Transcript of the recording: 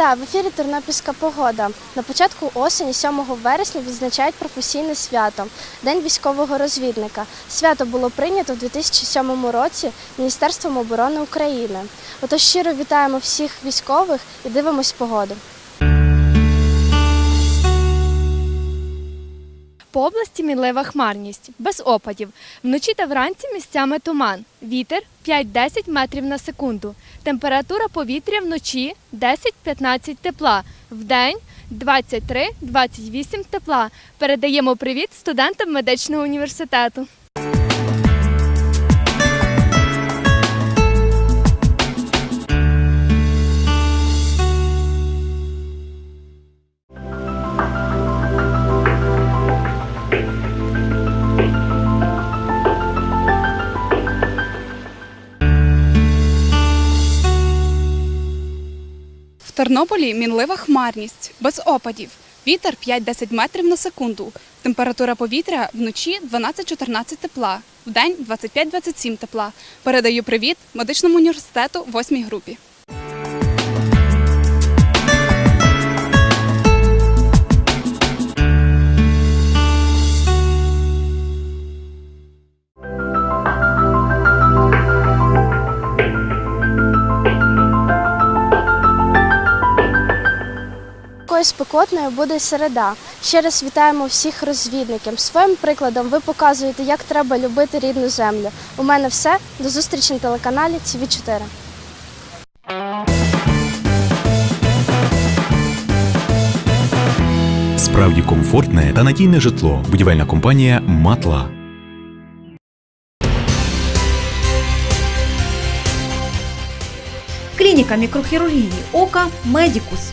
Вітаю в ефірі Тернопільська погода. На початку осені, 7 вересня, відзначають професійне свято День військового розвідника. Свято було прийнято в 2007 році Міністерством оборони України. Отож щиро вітаємо всіх військових і дивимось погоду. По області мінлива хмарність, без опадів. Вночі та вранці місцями туман. Вітер 5-10 метрів на секунду. Температура повітря вночі 10-15 тепла. Вдень 23-28 тепла. Передаємо привіт студентам медичного університету. Тернополі мінлива хмарність, без опадів. Вітер 5-10 метрів на секунду. Температура повітря вночі 12-14 тепла, вдень 25-27 тепла. Передаю привіт медичному університету 8 групі. Такою спекотною буде середа. Ще раз вітаємо всіх розвідників. Своїм прикладом ви показуєте, як треба любити рідну землю. У мене все. До зустрічі на телеканалі ТВ 4 Справді комфортне та надійне житло. Будівельна компанія Матла. Клініка мікрохірургії ока Медікус.